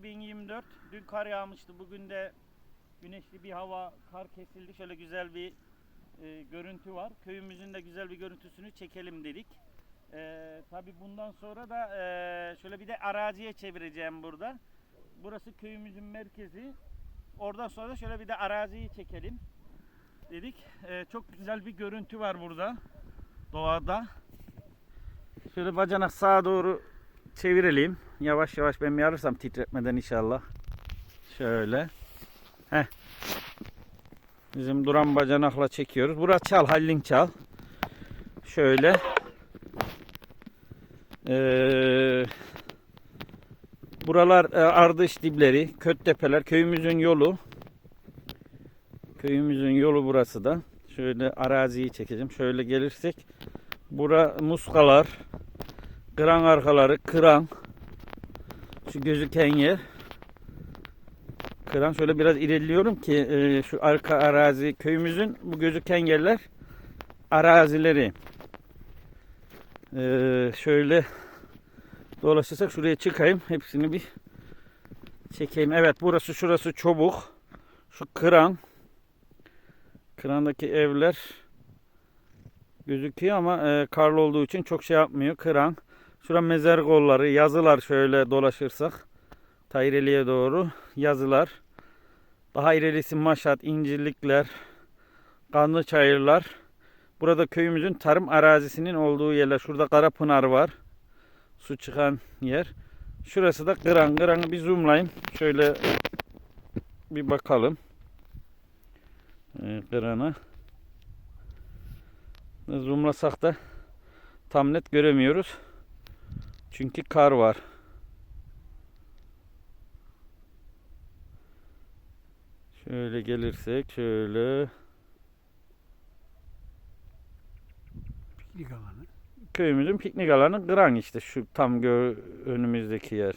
2024. Dün kar yağmıştı. Bugün de güneşli bir hava, kar kesildi. Şöyle güzel bir e, görüntü var. Köyümüzün de güzel bir görüntüsünü çekelim dedik. E, tabii bundan sonra da e, şöyle bir de araziye çevireceğim burada. Burası köyümüzün merkezi. Oradan sonra da şöyle bir de araziyi çekelim dedik. E, çok güzel bir görüntü var burada. Doğada. Şöyle bacanak sağa doğru çevirelim. Yavaş yavaş ben yarırsam titretmeden inşallah. Şöyle. Heh. Bizim duran bacanakla çekiyoruz. Bura çal, Hallin çal. Şöyle. Ee, buralar e, ardış dipleri, Köttepeler, köyümüzün yolu. Köyümüzün yolu burası da. Şöyle araziyi çekeceğim. Şöyle gelirsek. Bura muskalar. Kıran arkaları, kıran. Şu gözüken yer. Kıran şöyle biraz ilerliyorum ki e, şu arka arazi köyümüzün bu gözüken yerler arazileri. E, şöyle dolaşırsak şuraya çıkayım. Hepsini bir çekeyim. Evet burası şurası çobuk. Şu kıran. Kırandaki evler gözüküyor ama e, karlı olduğu için çok şey yapmıyor. Kıran. Şura mezar kolları, yazılar şöyle dolaşırsak. Ta doğru yazılar. Daha ilerisi Maşat, İncirlikler, Kanlı Çayırlar. Burada köyümüzün tarım arazisinin olduğu yerler. Şurada Karapınar var. Su çıkan yer. Şurası da Kıran. Kıran'ı bir zoomlayayım. Şöyle bir bakalım. Ee, Kıran'a. Zoomlasak da tam net göremiyoruz. Çünkü kar var. Şöyle gelirsek şöyle Piknik alanı. köyümüzün piknik alanı Kıran işte şu tam gö önümüzdeki yer.